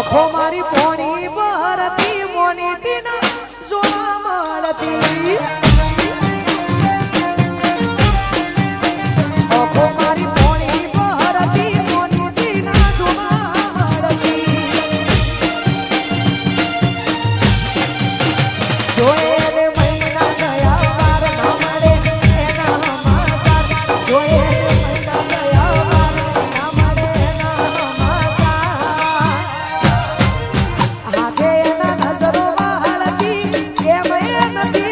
ઓખો મારી પોણી not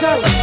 show.